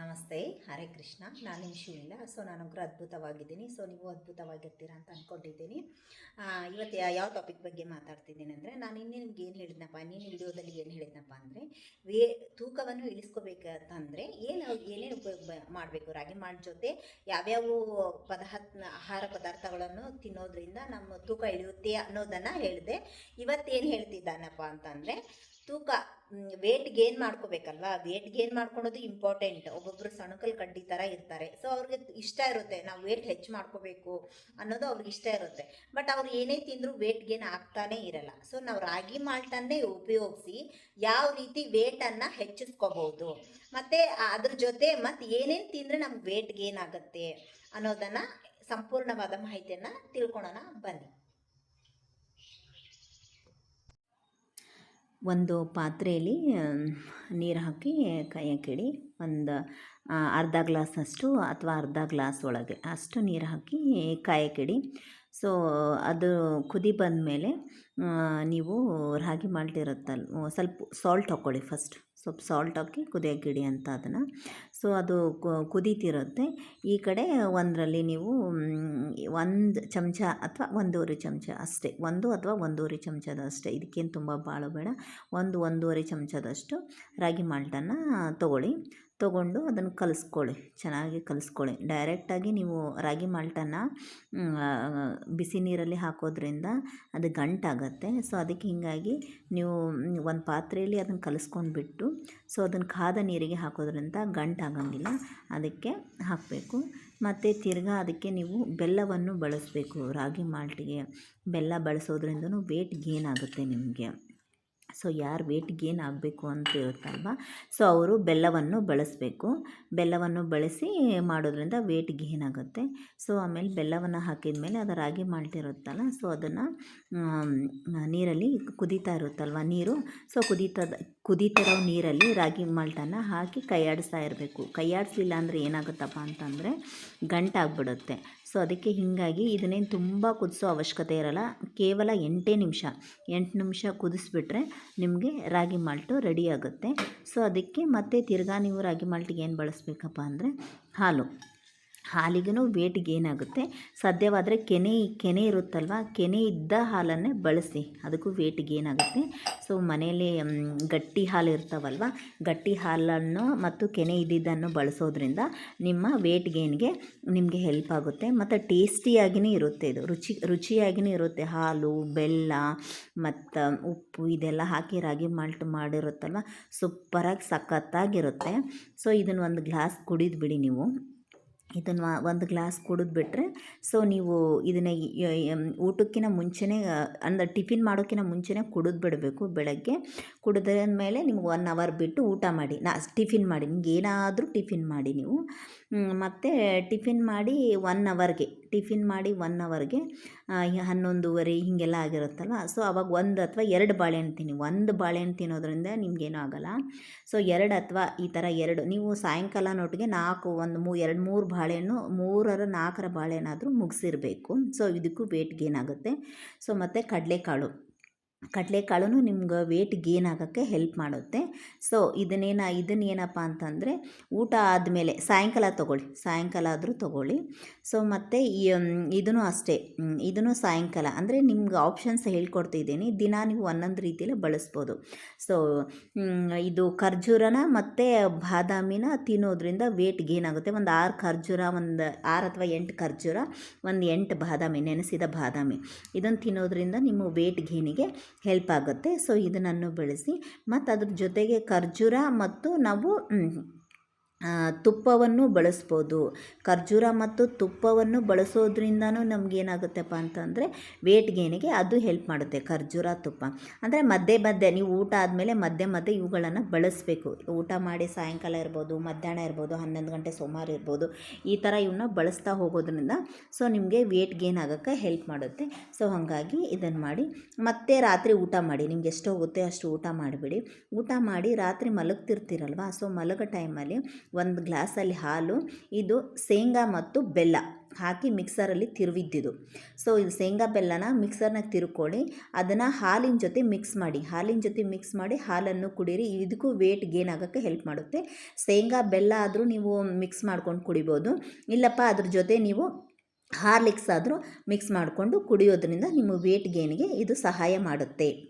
ನಮಸ್ತೆ, ಹರೇ ಕೃಷ್ಣ. ನಾನು ನಿಮ್ಮ ಶಿವಿಲ್ಲ ಸೊ ನಾನೊಬ್ಬರು ಅದ್ಭುತವಾಗಿದ್ದೀನಿ. ಸೊ ನೀವು ಅದ್ಭುತವಾಗಿರ್ತೀರಾ ಅಂತ ಅಂದ್ಕೊಂಡಿದ್ದೀನಿ ಇವತ್ತು ಯಾವ ಟಾಪಿಕ್ ಬಗ್ಗೆ ಮಾತಾಡ್ತಿದ್ದೀನಿ ಅಂದರೆ, ನಾನು ಇನ್ನೇ ನಿಮ್ಗೆ ಏನು ಹೇಳಿದ್ನಪ್ಪ ನೀನು ವಿಡಿಯೋದಲ್ಲಿ ಏನು ಹೇಳಿದ್ನಪ್ಪ ಅಂದರೆ, ವೇ, ತೂಕವನ್ನು ಇಳಿಸ್ಕೋಬೇಕಂತಂದರೆ ಏನು ಏನೇನು ಉಪಯೋಗ ಮಾಡಬೇಕು? ರಾಗಿ ಮಾಡಿ ಜೊತೆ ಯಾವ್ಯಾವ ಪದಾರ್ಥ ಆಹಾರ ಪದಾರ್ಥಗಳನ್ನು ತಿನ್ನೋದ್ರಿಂದ ನಮ್ಮ ತೂಕ ಇಳಿಯುತ್ತೆ ಅನ್ನೋದನ್ನು ಹೇಳಿದೆ. ಇವತ್ತೇನು ಹೇಳ್ತಿದ್ದಾನಪ್ಪ ಅಂತಂದರೆ ತೂಕ ವೇಟ್ ಗೇನ್ ಮಾಡ್ಕೋಬೇಕಲ್ವಾ? ವೇಟ್ ಗೇನ್ ಮಾಡ್ಕೊಳೋದು ಇಂಪಾರ್ಟೆಂಟ್ ಒಬ್ಬೊಬ್ರು ಸಣಕಲ್ ಕಡ್ಡಿ ಥರ ಇರ್ತಾರೆ. ಸೊ ಅವ್ರಿಗೆ ಇಷ್ಟ ಇರುತ್ತೆ. ನಾವು ವೇಟ್ ಹೆಚ್ಚು ಮಾಡ್ಕೋಬೇಕು ಅನ್ನೋದು ಅವ್ರಿಗೆ ಇಷ್ಟ ಇರುತ್ತೆ. ಬಟ್ ಅವ್ರು ಏನೇ ತಿಂದರೂ ವೇಟ್ ಗೇನ್ ಆಗ್ತಾನೇ ಇರಲ್ಲ. ಸೊ ನಾವು ರಾಗಿ ಮಾಲ್ಟನ್ನೇ ಉಪಯೋಗಿಸಿ ಯಾವ ರೀತಿ ವೇಟನ್ನು ಹೆಚ್ಚಿಸ್ಕೋಬಹುದು ಮತ್ತು ಅದ್ರ ಜೊತೆ ಮತ್ತು ಏನೇನು ತಿಂದರೆ ನಮ್ಗೆ ವೇಟ್ ಗೇನ್ ಆಗುತ್ತೆ ಅನ್ನೋದನ್ನು ಸಂಪೂರ್ಣವಾದ ಮಾಹಿತಿಯನ್ನು ತಿಳ್ಕೊಳೋಣ ಬನ್ನಿ. ಒಂದು ಪಾತ್ರೆಯಲ್ಲಿ ನೀರು ಹಾಕಿ ಕಾಯಕ್ಕಿಡಿ ಒಂದು ಅರ್ಧ ಗ್ಲಾಸಷ್ಟು ಅಥವಾ ಅರ್ಧ ಗ್ಲಾಸ್ ಒಳಗೆ ಅಷ್ಟು ನೀರು ಹಾಕಿ ಕಾಯಕ್ಕಿಡಿ ಸೊ, ಅದು ಕುದಿ ಬಂದಮೇಲೆ ನೀವು ರಾಗಿ ಮಾಲ್ಟ್ ಇರುತ್ತಲ್ಲ ಸ್ವಲ್ಪ ಸಾಲ್ಟ್ ಹಾಕ್ಕೊಳ್ಳಿ ಫಸ್ಟ್ ಸ್ವಲ್ಪ ಸಾಲ್ಟ್ ಹಾಕಿ ಕುದಿಯೋಕ್ಕಿಡಿ ಅಂತ ಅದನ್ನು. ಸೊ ಅದು ಕುದೀತಿರುತ್ತೆ. ಈ ಕಡೆ ಒಂದರಲ್ಲಿ ನೀವು ಒಂದು ಚಮಚ ಅಥವಾ ಒಂದೂವರೆ ಚಮಚ ಅಷ್ಟೇ. ಒಂದು ಅಥವಾ ಒಂದೂವರೆ ಚಮಚದಷ್ಟೇ. ಇದಕ್ಕೇನು ತುಂಬ ಭಾಳ ಬೇಡ. ಒಂದು ಒಂದೂವರೆ ಚಮಚದಷ್ಟು ರಾಗಿ ಮಾಲ್ಟನ್ನು ತೊಗೊಳ್ಳಿ. ತೊಗೊಂಡು ಅದನ್ನು ಕಲಿಸ್ಕೊಳ್ಳಿ. ಚೆನ್ನಾಗಿ ಕಲಿಸ್ಕೊಳ್ಳಿ. ಡೈರೆಕ್ಟಾಗಿ ನೀವು ರಾಗಿ ಮಾಲ್ಟನ್ನು ಬಿಸಿ ನೀರಲ್ಲಿ ಹಾಕೋದ್ರಿಂದ ಅದು ಗಂಟಾಗತ್ತೆ. ಸೊ ಅದಕ್ಕೆ ಹೀಗಾಗಿ ನೀವು ಒಂದು ಪಾತ್ರೆಯಲ್ಲಿ ಅದನ್ನು ಕಲಿಸ್ಕೊಂಡ್ಬಿಟ್ಟು ಸೊ ಅದನ್ನು ಕಾದ ನೀರಿಗೆ ಹಾಕೋದ್ರಿಂದ ಗಂಟಾಗಂಗಿಲ್ಲ. ಅದಕ್ಕೆ ಹಾಕಬೇಕು. ಮತ್ತು ತಿರ್ಗಾ ಅದಕ್ಕೆ ನೀವು ಬೆಲ್ಲವನ್ನು ಬಳಸಬೇಕು ರಾಗಿ ಮಾಲ್ಟಿಗೆ. ಬೆಲ್ಲ ಬಳಸೋದ್ರಿಂದನೂ ವೇಟ್ ಗೇನ್ ಆಗುತ್ತೆ ನಿಮಗೆ. ಸೊ ಯಾರು ವೇಟ್ ಗೇನ್ ಆಗಬೇಕು ಅಂತ ಇರುತ್ತಲ್ವ ಸೊ ಅವರು ಬೆಲ್ಲವನ್ನು ಬಳಸಬೇಕು. ಬೆಲ್ಲವನ್ನು ಬಳಸಿ ಮಾಡೋದ್ರಿಂದ ವೇಟ್ ಗೇನ್ ಆಗುತ್ತೆ ಸೊ ಆಮೇಲೆ ಬೆಲ್ಲವನ್ನು ಹಾಕಿದ ಮೇಲೆ ಅದು ರಾಗಿ ಮಾಲ್ಟ್ ಇರುತ್ತಲ್ಲ, ಸೊ ಅದನ್ನು ನೀರಲ್ಲಿ ಕುದೀತಾ ಇರುತ್ತಲ್ವ ನೀರು? ಸೊ ಕುದೀತದ, ಕುದೀತಿರೋ ನೀರಲ್ಲಿ ರಾಗಿ ಮಾಲ್ಟನ್ನು ಹಾಕಿ ಕೈಯಾಡಿಸ್ತಾ ಇರಬೇಕು. ಕೈಯಾಡಿಸ್ಲಿಲ್ಲ ಅಂದರೆ ಏನಾಗುತ್ತಪ್ಪ ಅಂತಂದರೆ ಗಂಟಾಗ್ಬಿಡುತ್ತೆ ಸೊ ಅದಕ್ಕೆ ಹೀಗಾಗಿ ಇದನ್ನೇನು ತುಂಬ ಕುದಿಸೋ ಅವಶ್ಯಕತೆ ಇರಲ್ಲ. ಕೇವಲ ಎಂಟೇ ನಿಮಿಷ, ಎಂಟು ನಿಮಿಷ ಕುದಿಸ್ಬಿಟ್ರೆ ನಿಮಗೆ ರಾಗಿ ಮಾಲ್ಟು ರೆಡಿ ಆಗುತ್ತೆ. ಸೊ, ಅದಕ್ಕೆ ಮತ್ತೆ ತಿರ್ಗಾ ನೀವು ರಾಗಿ ಮಾಲ್ಟಿಗೆ ಏನು ಬಳಸಬೇಕಪ್ಪ ಅಂದರೆ ಹಾಲು. ಹಾಲಿಗೂ ವೇಟ್ ಗೇನ್ ಆಗುತ್ತೆ ಸಾಧ್ಯವಾದರೆ ಕೆನೆ ಕೆನೆ ಇರುತ್ತಲ್ವ? ಕೆನೆ ಇದ್ದ ಹಾಲನ್ನೇ ಬಳಸಿ, ಅದಕ್ಕೂ ವೇಟ್ ಗೇನ್ ಆಗುತ್ತೆ ಸೊ ಮನೆಯಲ್ಲಿ ಗಟ್ಟಿ ಹಾಲು ಇರ್ತಾವಲ್ವ? ಗಟ್ಟಿ ಹಾಲನ್ನು ಮತ್ತು ಕೆನೆ ಇದ್ದಿದ್ದನ್ನು ಬಳಸೋದ್ರಿಂದ ನಿಮ್ಮ ವೇಟ್ ಗೇನ್ಗೆ ನಿಮಗೆ ಹೆಲ್ಪ್ ಆಗುತ್ತೆ. ಮತ್ತು ಟೇಸ್ಟಿಯಾಗಿಯೇ ಇರುತ್ತೆ ಇದು. ರುಚಿ ರುಚಿಯಾಗಿಯೇ ಇರುತ್ತೆ. ಹಾಲು, ಬೆಲ್ಲ, ಮತ್ತು ಉಪ್ಪು ಇದೆಲ್ಲ ಹಾಕಿ ರಾಗಿ ಮಾಲ್ಟ್ ಮಾಡಿರುತ್ತಲ್ವ? ಸೂಪರಾಗಿ ಸಖತ್ತಾಗಿರುತ್ತೆ. ಸೊ ಇದನ್ನು ಒಂದು ಗ್ಲಾಸ್ ಕುಡಿದು ಬಿಡಿ ನೀವು. ಇದನ್ನು ಒಂದು ಗ್ಲಾಸ್ ಕುಡಿದ್ಬಿಟ್ರೆ ಸೊ ನೀವು ಇದನ್ನು ಊಟಕ್ಕಿಂತ ಮುಂಚೆನೇ ಅಂದರೆ ಟಿಫಿನ್ ಮಾಡೋಕ್ಕಿಂತ ಮುಂಚೆನೇ ಕುಡಿದು ಬಿಡಬೇಕು ಬೆಳಗ್ಗೆ. ಕುಡಿದ ಮೇಲೆ ನಿಮ್ಗೆ ಒನ್ ಅವರ್ ಬಿಟ್ಟು ಊಟ ಮಾಡಿ, ನಾ, ಟಿಫಿನ್ ಮಾಡಿ, ನಿಮ್ಗೆ ಏನಾದರೂ ಟಿಫಿನ್ ಮಾಡಿ ನೀವು. ಮತ್ತು ಟಿಫಿನ್ ಮಾಡಿ ಒನ್ ಅವರ್ಗೆ. ಟಿಫಿನ್ ಮಾಡಿ ಒನ್ ಅವರ್ಗೆ ಹನ್ನೊಂದುವರೆ ಹೀಗೆಲ್ಲ ಆಗಿರುತ್ತಲ್ಲ ಸೊ ಅವಾಗ ಒಂದು ಅಥವಾ ಎರಡು ಬಾಳೆಹಣ್ಣು ತಿನ್ನಿ. ಒಂದು ಬಾಳೆಹಣ್ಣು ತಿನ್ನೋದ್ರಿಂದ ನಿಮಗೇನೂ ಆಗಲ್ಲ. ಸೊ ಎರಡು ಅಥವಾ ಈ ಥರ ಎರಡು. ನೀವು ಸಾಯಂಕಾಲನೊಟ್ಟಿಗೆ ನಾಲ್ಕು, ಒಂದು ಮೂ, ಎರಡು ಮೂರು ಬಾಳೆಹಣ್ಣು, ಮೂರರ ನಾಲ್ಕರ ಬಾಳೆಹಣ್ಣಾದರೂ ಮುಗಿಸಿರಬೇಕು. ಸೊ ಇದಕ್ಕೂ ವೇಟ್ ಗೇನ್ ಆಗುತ್ತೆ. ಸೊ ಮತ್ತು ಕಡಲೆಕಾಳು. ಕಡಲೆಕಾಳು ನಿಮ್ಗೆ ವೇಟ್ ಗೇನ್ ಆಗೋಕ್ಕೆ ಹೆಲ್ಪ್ ಮಾಡುತ್ತೆ. ಸೊ ಇದನ್ನೇನ ಇದನ್ನೇನಪ್ಪ ಅಂತಂದರೆ, ಊಟ ಆದಮೇಲೆ ಸಾಯಂಕಾಲ ತೊಗೊಳ್ಳಿ. ಸಾಯಂಕಾಲ ಆದರೂ ತೊಗೊಳ್ಳಿ. ಸೊ ಮತ್ತು ಇದೂ ಅಷ್ಟೇ. ಇದನ್ನು ಸಾಯಂಕಾಲ. ಅಂದರೆ ನಿಮ್ಗೆ ಆಪ್ಷನ್ಸ್ ಹೇಳ್ಕೊಡ್ತಿದ್ದೀನಿ. ದಿನ ನೀವು ಒಂದೊಂದು ರೀತಿಯಲ್ಲಿ ಬಳಸ್ಬೋದು. ಸೊ ಇದು ಖರ್ಜೂರನ ಮತ್ತು ಬಾದಾಮಿನ ತಿನ್ನೋದ್ರಿಂದ ವೇಟ್ ಗೇನ್ ಆಗುತ್ತೆ. ಒಂದು ಆರು ಖರ್ಜೂರ, ಒಂದು ಆರು ಅಥವಾ ಎಂಟು ಖರ್ಜೂರ, ಒಂದು ಎಂಟು ಬಾದಾಮಿ, ನೆನೆಸಿದ ಬಾದಾಮಿ. ಇದನ್ನು ತಿನ್ನೋದ್ರಿಂದ ನಿಮ್ಮ ವೇಟ್ ಗೇನಿಗೆ ಹೆಲ್ಪ್ ಆಗುತ್ತೆ. ಸೊ ಇದನ್ನು ಬೆಳೆಸಿ ಮತ್ತು ಅದ್ರ ಜೊತೆಗೆ ಖರ್ಜೂರ ಮತ್ತು ನಾವು ತುಪ್ಪವನ್ನು ಬಳಸ್ಬೋದು. ಖರ್ಜೂರ ಮತ್ತು ತುಪ್ಪವನ್ನು ಬಳಸೋದ್ರಿಂದನೂ ನಮಗೇನಾಗುತ್ತಪ್ಪ ಅಂತಂದರೆ ವೇಟ್ ಗೇನಿಗೆ ಅದು ಹೆಲ್ಪ್ ಮಾಡುತ್ತೆ, ಖರ್ಜೂರ ತುಪ್ಪ. ಅಂದರೆ ಮಧ್ಯೆ ಮಧ್ಯೆ, ನೀವು ಊಟ ಆದಮೇಲೆ ಮಧ್ಯೆ ಮಧ್ಯೆ ಇವುಗಳನ್ನು ಬಳಸಬೇಕು. ಊಟ ಮಾಡಿ ಸಾಯಂಕಾಲ ಇರ್ಬೋದು, ಮಧ್ಯಾಹ್ನ ಇರ್ಬೋದು, ಹನ್ನೊಂದು ಗಂಟೆ ಸುಮಾರು ಇರ್ಬೋದು, ಈ ಥರ ಇವನ್ನ ಬಳಸ್ತಾ ಹೋಗೋದ್ರಿಂದ ಸೊ ನಿಮಗೆ ವೇಟ್ ಗೇನ್ ಆಗೋಕ್ಕೆ ಹೆಲ್ಪ್ ಮಾಡುತ್ತೆ. ಸೊ ಹಾಗಾಗಿ ಇದನ್ನು ಮಾಡಿ, ಮತ್ತೆ ರಾತ್ರಿ ಊಟ ಮಾಡಿ. ನಿಮ್ಗೆ ಎಷ್ಟು ಹೋಗುತ್ತೆ ಅಷ್ಟು ಊಟ ಮಾಡಿಬಿಡಿ. ಊಟ ಮಾಡಿ ರಾತ್ರಿ ಮಲಗ್ತಿರ್ತೀರಲ್ವ? ಸೊ ಮಲಗೋ ಟೈಮಲ್ಲಿ ಒಂದು ಗ್ಲಾಸಲ್ಲಿ ಹಾಲು, ಇದು ಶೇಂಗಾ ಮತ್ತು ಬೆಲ್ಲ ಹಾಕಿ ಮಿಕ್ಸರಲ್ಲಿ ತಿರುವಿದ್ದಿದ್ದು. ಸೊ ಇದು ಶೇಂಗಾ ಬೆಲ್ಲನ ಮಿಕ್ಸರ್ನ ತಿರ್ಕೊಳ್ಳಿ ಅದನ್ನು ಹಾಲಿನ ಜೊತೆ ಮಿಕ್ಸ್ ಮಾಡಿ, ಹಾಲಿನ ಜೊತೆ ಮಿಕ್ಸ್ ಮಾಡಿ ಹಾಲನ್ನು ಕುಡೀರಿ ಇದಕ್ಕೂ ವೇಟ್ ಗೇನ್ ಆಗೋಕ್ಕೆ ಹೆಲ್ಪ್ ಮಾಡುತ್ತೆ. ಶೇಂಗಾ, ಬೆಲ್ಲ ಆದರೂ ನೀವು ಮಿಕ್ಸ್ ಮಾಡ್ಕೊಂಡು ಕುಡಿಬೋದು. ಇಲ್ಲಪ್ಪ, ಅದ್ರ ಜೊತೆ ನೀವು ಹಾರ್ಲಿಕ್ಸ್ ಆದರೂ ಮಿಕ್ಸ್ ಮಾಡಿಕೊಂಡು ಕುಡಿಯೋದ್ರಿಂದ ನಿಮ್ಮ ವೇಟ್ ಗೇನ್ಗೆ ಇದು ಸಹಾಯ ಮಾಡುತ್ತೆ.